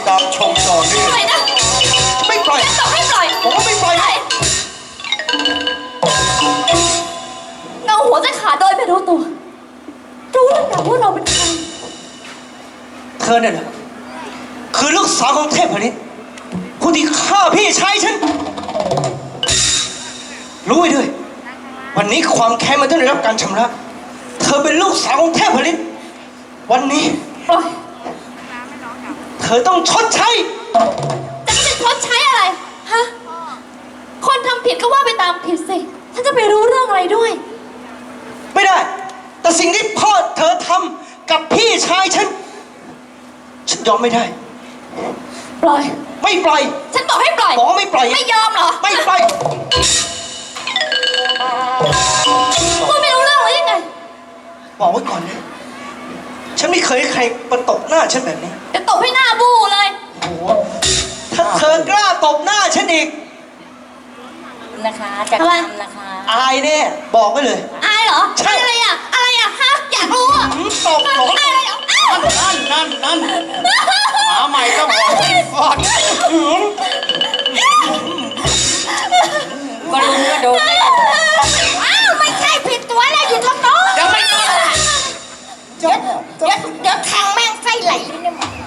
ดตามชมต่อเนื่องปล่อยนะไม่ปล่อยฉันบอกให้ปล่อยผมว่าไม่ปล่อยเงาหัวจะขาดโดยไม่รู้ตัว รู้หรือเปล่าว่าเราเป็นใครเธอเนี่ยนะคือลูกสาวของเทพนิตผู้ที่ฆ่าพี่ชายฉัน รู้ไว้ด้วย วันนี้ความแค้นมันต้องได้รับการชำระ เธอเป็นลูกสาวของเทพนิตวันนี้ ปล่อยเธอต้องชดใช้ แต่ฉันจะชดใช้อะไร ฮะ คนทำผิดก็ว่าไปตามผิดสิ ฉันจะไปรู้เรื่องอะไรด้วย ไม่ได้ แต่สิ่งที่พ่อเธอทำกับพี่ชายฉัน ฉันยอมไม่ได้ ปล่อย ไม่ปล่อย ฉันบอกให้ปล่อย บอกว่าไม่ปล่อย ไม่ยอมเหรอ ไม่ปล่อยพูดไม่รู้เรื่องหรือยังไง บอกไว้ก่อนนะ ฉันไม่เคยให้ใครมาตบหน้าฉันแบบนี้เดี๋ยวต บให้หน้าบูเลย โอ้โหถ้าเธอกล้าตบหน้าฉันอีก นะคะจะทำไม ทำนะคะ อายแน่บอกไว้เลย อายเหรอใช่อะไรอะ อะไรอะฮะ อยากรู้อะหืมตบเหรออายอะไรอะอ้าวนั่นนั่นนั่นหมาใหม่ก็บอกให้ฟอดหืมก็ลุงก็โดน อ้าวไม่ใช่ผิดตัวแล้วอยู่ทางโน้นยังไม่โดน เดี๋ยวเดี๋ยวเดี๋ยวแทงแม่งไส้ไหลเลยเนี่ยเอา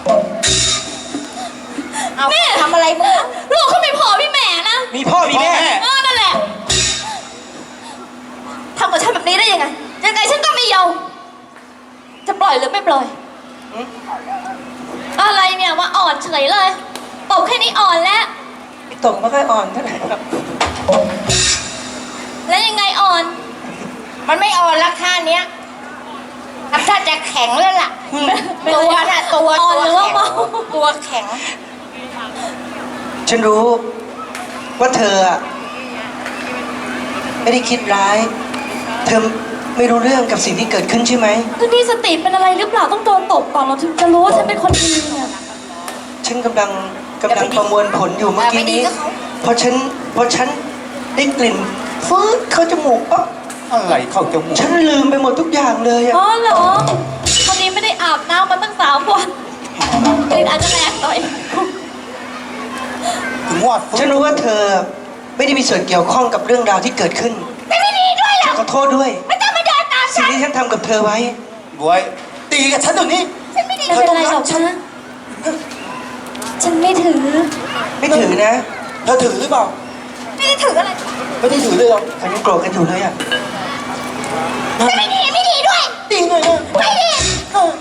แม่ทำอะไรมึงลูกเขาไม่พอพี่แหม่นะมีพ่อมีแม่ เออนั่นแหละทำกับฉันแบบนี้ได้ยังไงยังไงฉันก็ไม่ยอมจะปล่อยหรือไม่ปล่อย อะไรเนี่ยมาอ่อนเฉยเลยตบแค่นี้อ่อนแล้วตบไม่ค่อยอ่อนเท่าไหร่ครับ แล้วยังไงอ่อน มันไม่อ่อนราคาเนี้ยถ้าจะแข็งแล้วล่ะตัวน่ะตัวอ่อนตัวหรือ ว่าแข็งเมาตัวแข็ง ฉันรู้ว่าเธออะไม่ได้คิดร้าย เธอไม่รู้เรื่องกับสิ่งที่เกิดขึ้นใช่ไหม คือนี่สติเป็นอะไรหรือเปล่าต้องโดนตบก่อนเราถึงจะรู้ว่าฉันเป็นคนดีเนี่ยฉันกำลังกำลังประมวลผลอยู่เมื่อกี้นี้พอฉันพอฉันได้กลิ่นฟืดเข้าจมูกปั๊บอะไรเข้าจมูก ฉันลืมไปหมดทุกอย่างเลยอะ อ๋อเหรอคนนี้ไม่ได้อาบน้ำมาตั้งสามวัน กลิ่นอาจจะแรงหน่อย ถึงว่าฉันรู้ว่าเธอไม่ได้มีส่วนเกี่ยวข้องกับเรื่องราวที่เกิดขึ้น ไม่ไม่ดีด้วยหรฉัอนกขอโทษด้วย ไม่ต้องมาเดินตามสิ่ฉังนที่ฉันทำกับเธอไว้ บวยตีกับฉันเดี๋ยวนี้ ฉันไม่ได้เป็นไรหรอกนะฉันไม่ถือ ไม่ถือนะเธอถือหรือเปล่า ไม่ได้ถืออะไร ไม่ได้ถือเลยหรอกมันยังโกรธกันอยู่เลยอะไม่ดีไม่ดีด้วยดีหน่อยนะไม่ดีเออ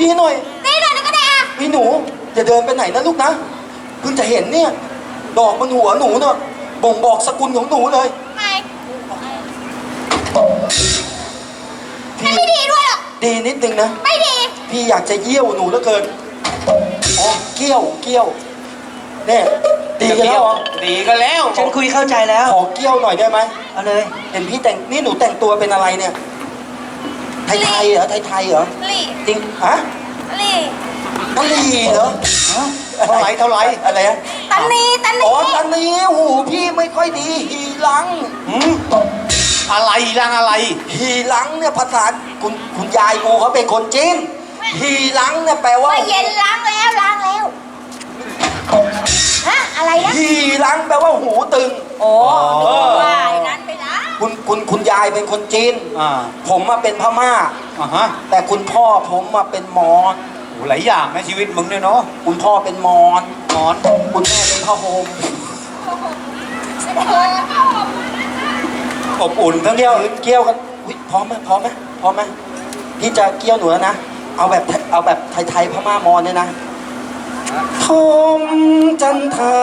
ดีหน่อย พี่หนูอย่าเดินไปไหนนะลูกนะเพิ่งจะเห็นเนี่ย ดอกมันหัวหนูเนาะบ่งบอกสกุลของหนูเลยไม่ฉันไม่ดีด้วยหรอกดีนิดนึงนะ ไม่ดี พี่อยากจะเยี่ยวหนูเหลือเกินอ๋อเกี้ยวเกี้ยวเนี่ยดีกันแล้วเหรอดีก็แล้วฉันคุยเข้าใจแล้ว ขอเกี้ยวหน่อยได้ไหมเอาเลย เห็นพี่แต่งนี่หนูแต่งตัวเป็นอะไรเนี่ย ไทยไทยๆเหรอไทยไทยๆเหรอลี่จริงฮะลี่ กะหรี่เหรอฮะเท่าไหรเท่าไหรอะไรอะตันนี้ตันอ๋อนี้ตอนนี้โอ้โหพี่ไม่ค่อยดีฮีลัง หืมอะไรรังอะไรฮีลังเนี่ยภาษาคุณคุณยายกูเขาเป็นคนจีนฮีลังเนี่ยแปลว่าเมื่อเย็นล้างแล้วล้างแล้วฮะอะไรนะฮีลังแปลว่าหูตึง โอ้เออว่าไอ้นั้นไปละคุณคุณคุณยายเป็นคนจีน อ่าผมมาเป็นพม่า อ่าฮะ แต่คุณพ่อผมมาเป็นมอญโหลายอย่างนะชีวิตมึงเนี่ยเนาะคุณพ่อเป็นมอญนอนคุณแม่เป็นผ้าห่มอบอุ่นทั้งเกี่ยวเกี่ยวกันอุ๊ยพร้อมไหมพร้อมไหมพร้อมไหมพี่จะเกี่ยวหนูแล้วนะ เอาแบบเอาแบบไทยๆพม่ามอญเนี่ยนะทมจันทรา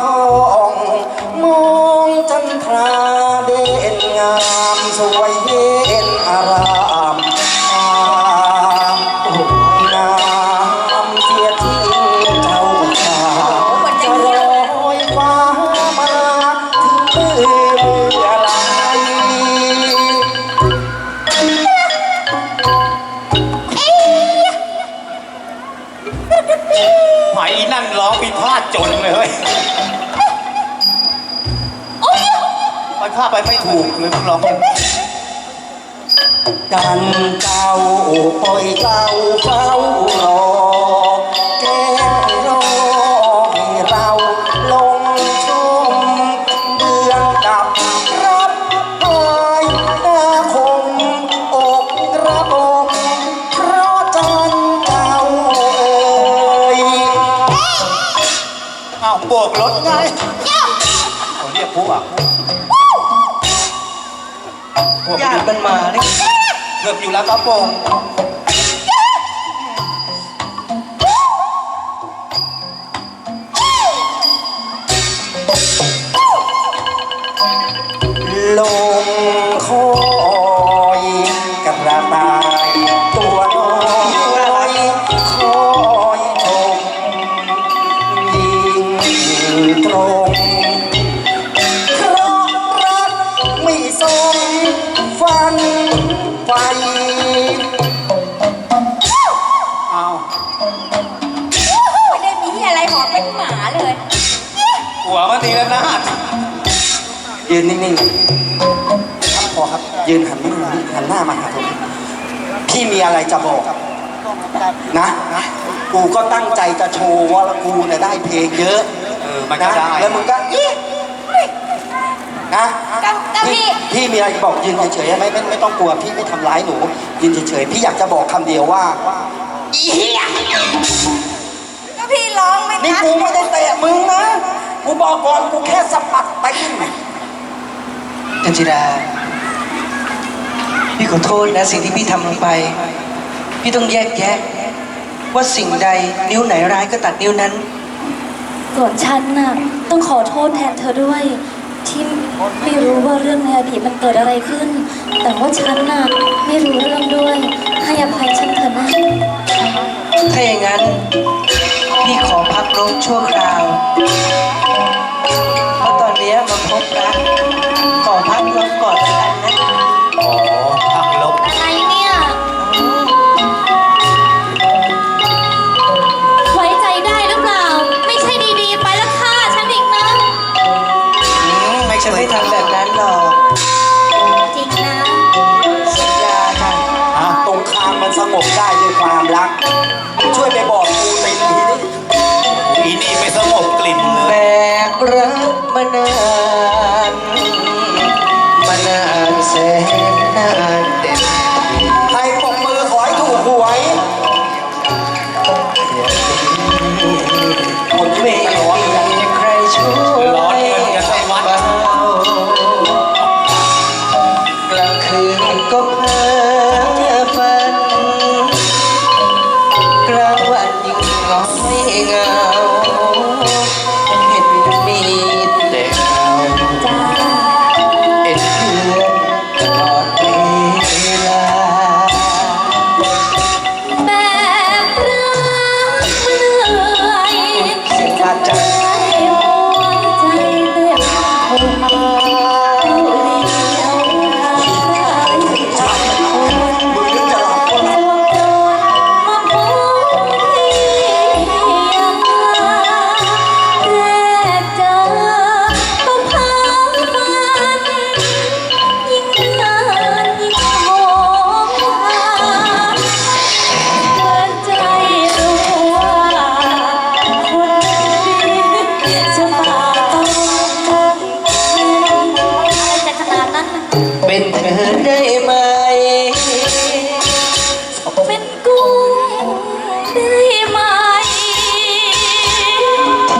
พองมองจันทราเด่นงามสวยเย็ หายอีนั่นร้องผิดพลาดจนเลยเฮ้ยมันพลาดไปไม่ถูกเลยมึงร้องยังดันเจ้าปล่อยเจ้าเฝ้ารอแก้รอ ญาติมันมาเนี่ยเกือบอยู่แล้วครับโป่ง เป็นหมาเลย หัวมันตีแล้วนาดยืนนิ่งๆครับพอครับยืนหันหน้าหันหน้ามาหาผมพี่มีอะไรจะบอกนะกูก็ตั้งใจจะโชว์ว่ากูเนี่ยได้เพลงเยอะเออมันก็นะได้แล้วมึงก็อี้นะก็ก็พี่ พี่มีอะไรจะบอกยืนเฉยๆไม่ไม่ไม่ต้องกลัวพี่ไม่ทำร้ายหนู ยืนเฉยๆพี่อยากจะบอกคำเดียวว่าอีเหี้ยก็ พี่ร้องไม่นี่ทันกูไม่ได้เตะมึงนะ กูบอกก่อนกูแค่สะบัดไปจันจิดาพี่ขอโทษนะสิ่งที่พี่ทำลงไป พี่ต้องแยกแยะ ว่าสิ่งใดนิ้วไหนร้ายก็ตัดนิ้วนั้น ส่วนฉันน่ะ ต้องขอโทษแทนเธอด้วย ที่ไม่รู้ว่าเรื่องในอดีตมันเกิดอะไรขึ้น แต่ว่าฉันน่ะไม่รู้เรื่องด้วย ให้อภัยฉันเถอะนะถ้าอย่างนั้นพี่ขอพักรบชั่วคราว เพราะตอนนี้มาพบรัก หรอกจริงนะ สัญญาค่ะอะตรงคามมันสงบได้ด้วยความรัก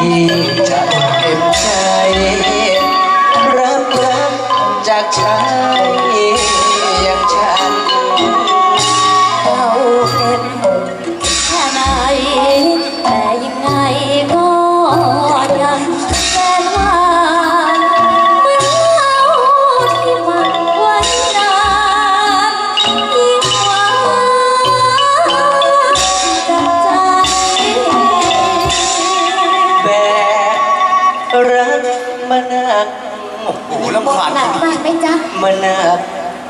ที่จะเก็บใจ มานัก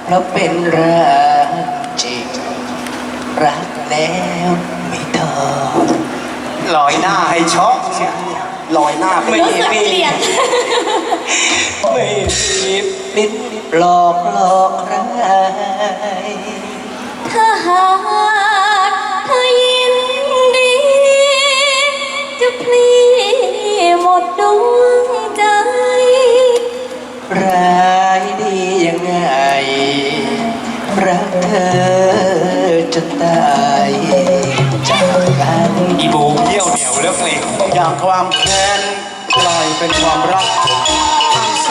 เพราะเป็นรักจริง รักแล้วไม่ต้องลอยหน้าให้ช็อกลอยหน้าไปไม่รู้สึกมีเกลียดไม่มีลิ้นหลอกหลอกใครถ้าหาก ความแค้นกลายเป็นความรักทั้งส